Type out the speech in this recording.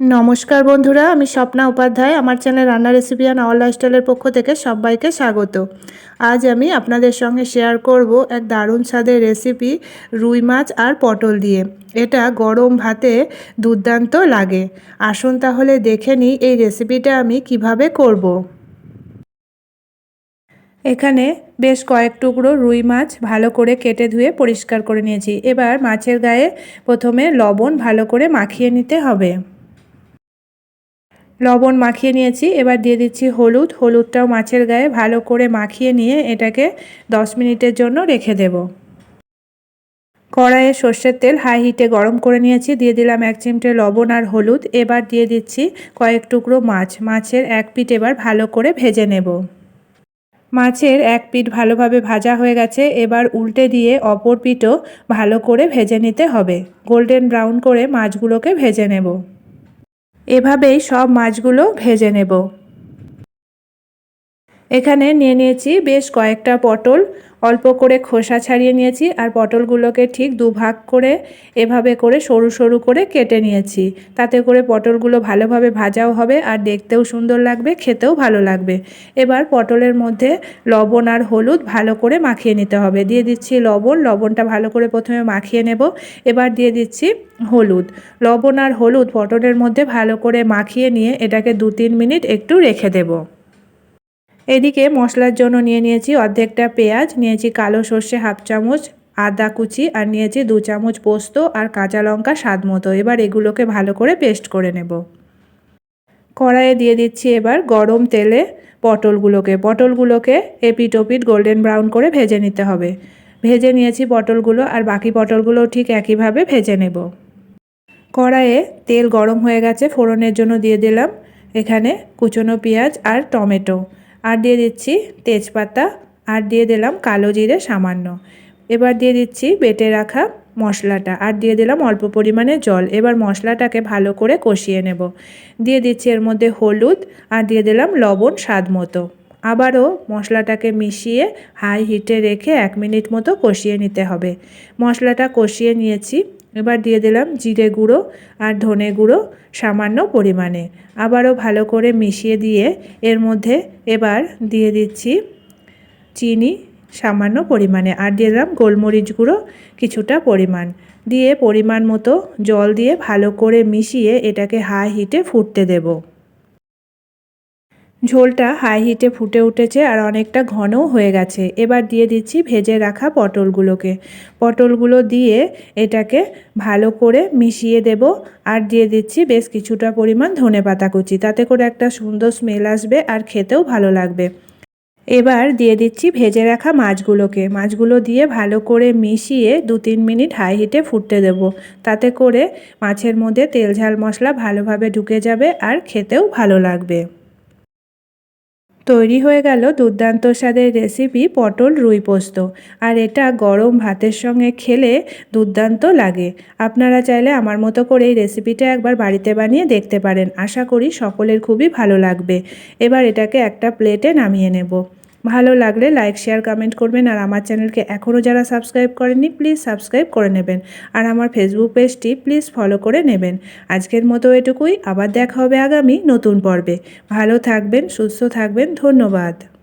নমস্কার বন্ধুরা, আমি স্বপ্না উপাধ্যায়। আমার চ্যানেল রান্না রেসিপি অ্যান্ড অল লাইফস্টাইলের পক্ষ থেকে সবাইকে স্বাগত। আজ আমি আপনাদের সঙ্গে শেয়ার করব এক দারুণ স্বাদের রেসিপি, রুই মাছ আর পটল দিয়ে। এটা গরম ভাতে দুর্দান্ত লাগে। আসুন তাহলে দেখে নিই এই রেসিপিটা আমি কীভাবে করব। এখানে বেশ কয়েক টুকরো রুই মাছ ভালো করে কেটে ধুয়ে পরিষ্কার করে নিয়েছি। এবার মাছের গায়ে প্রথমে লবণ ভালো করে মাখিয়ে নিতে হবে। লবণ মাখিয়ে নিয়েছি। এবার দিয়ে দিচ্ছি হলুদ। হলুদটাও মাছের গায়ে ভালো করে মাখিয়ে নিয়ে এটাকে দশ মিনিটের জন্য রেখে দেব। কড়াইয়ে সর্ষের তেল হাই হিটে গরম করে নিয়েছি। দিয়ে দিলাম এক চিমটে লবণ আর হলুদ। এবার দিয়ে দিচ্ছি কয়েক টুকরো মাছ। মাছের এক পিঠ এবার ভালো করে ভেজে নেব। মাছের এক পিঠ ভালোভাবে ভাজা হয়ে গেছে। এবার উল্টে দিয়ে অপর পিঠও ভালো করে ভেজে নিতে হবে। গোল্ডেন ব্রাউন করে মাছগুলোকে ভেজে নেব। এভাবেই সব মাছগুলো ভেজে নেব। এখানে নিয়ে নিয়েছি বেশ কয়েকটা পটল। অল্প করে খোসা ছাড়িয়ে নিয়েছি আর পটলগুলোকে ঠিক দুভাগ করে এভাবে করে সরু সরু করে কেটে নিয়েছি। তাতে করে পটলগুলো ভালোভাবে ভাজাও হবে আর দেখতেও সুন্দর লাগবে, খেতেও ভালো লাগবে। এবার পটলের মধ্যে লবণ আর হলুদ ভালো করে মাখিয়ে নিতে হবে। দিয়ে দিচ্ছি লবণ, লবণটা ভালো করে প্রথমে মাখিয়ে নেব। এবার দিয়ে দিচ্ছি হলুদ। লবণ আর হলুদ পটলের মধ্যে ভালো করে মাখিয়ে নিয়ে এটাকে দু তিন মিনিট একটু রেখে দেবো। এদিকে মশলার জন্য নিয়ে নিয়েছি অর্ধেকটা পেঁয়াজ, নিয়েছি কালো সর্ষে হাফ চামচ, আদা কুচি আর নিয়েছি দু চামচ পোস্ত আর কাঁচা লঙ্কা স্বাদ মতো। এবার এগুলোকে ভালো করে পেস্ট করে নেব। কড়াইয়ে দিয়ে দিচ্ছি এবার গরম তেলে পটলগুলোকে। পটলগুলোকে এপিট ওপিট গোল্ডেন ব্রাউন করে ভেজে নিতে হবে। ভেজে নিয়েছি পটলগুলো আর বাকি পটলগুলো ঠিক একইভাবে ভেজে নেব। কড়াইয়ে তেল গরম হয়ে গেছে, ফোড়নের জন্য দিয়ে দিলাম এখানে কুচনো পেঁয়াজ আর টমেটো। আর দিয়ে দিচ্ছি তেজপাতা, আর দিয়ে দিলাম কালো জিরে সামান্য। এবার দিয়ে দিচ্ছি বেটে রাখা মশলাটা, আর দিয়ে দিলাম অল্প পরিমাণে জল। এবার মশলাটাকে ভালো করে কষিয়ে নেব। দিয়ে দিচ্ছি এর মধ্যে হলুদ, আর দিয়ে দিলাম লবণ স্বাদ মতো। আবারও মশলাটাকে মিশিয়ে হাই হিটে রেখে এক মিনিট মতো কষিয়ে নিতে হবে। মশলাটা কষিয়ে নিয়েছি। এবার দিয়ে দিলাম জিরে গুঁড়ো আর ধনে গুঁড়ো সামান্য পরিমাণে। আবারও ভালো করে মিশিয়ে দিয়ে এর মধ্যে এবার দিয়ে দিচ্ছি চিনি সামান্য পরিমাণে আর দিয়ে দিলাম গোলমরিচ গুঁড়ো কিছুটা পরিমাণ। দিয়ে পরিমাণ মতো জল দিয়ে ভালো করে মিশিয়ে এটাকে হাই হিটে ফুটতে দেবো। ঝোলটা হাই হিটে ফুটে উঠেছে আর অনেকটা ঘনও হয়ে গেছে। এবার দিয়ে দিচ্ছি ভেজে রাখা পটলগুলোকে। পটলগুলো দিয়ে এটাকে ভালো করে মিশিয়ে দেব আর দিয়ে দিচ্ছি বেশ কিছুটা পরিমাণ ধনে পাতা কুচি। তাতে করে একটা সুন্দর স্মেল আসবে আর খেতেও ভালো লাগবে। এবার দিয়ে দিচ্ছি ভেজে রাখা মাছগুলোকে। মাছগুলো দিয়ে ভালো করে মিশিয়ে দু তিন মিনিট হাই হিটে ফুটতে দেব। তাতে করে মাছের মধ্যে তেল ঝাল মশলা ভালোভাবে ঢুকে যাবে আর খেতেও ভালো লাগবে। তৈরি হয়ে গেল দুর্দান্ত স্বাদের রেসিপি পটল রুই পোস্ত। আর এটা গরম ভাতের সঙ্গে খেলে দুর্দান্ত লাগে। আপনারা চাইলে আমার মতো করে এই রেসিপিটা একবার বাড়িতে বানিয়ে দেখতে পারেন। আশা করি সকলের খুবই ভালো লাগবে। এবার এটাকে একটা প্লেটে নামিয়ে নেব। ভালো লাগলে লাইক শেয়ার কমেন্ট করবেন। আর আমার চ্যানেলকে এখনও যারা সাবস্ক্রাইব করেননি প্লিজ সাবস্ক্রাইব করে নেবেন। আর আমার ফেসবুক পেজটি প্লিজ ফলো করে নেবেন। আজকের মতো এটুকুই। আবার দেখা হবে আগামী নতুন পর্বে। ভালো থাকবেন, সুস্থ থাকবেন। ধন্যবাদ।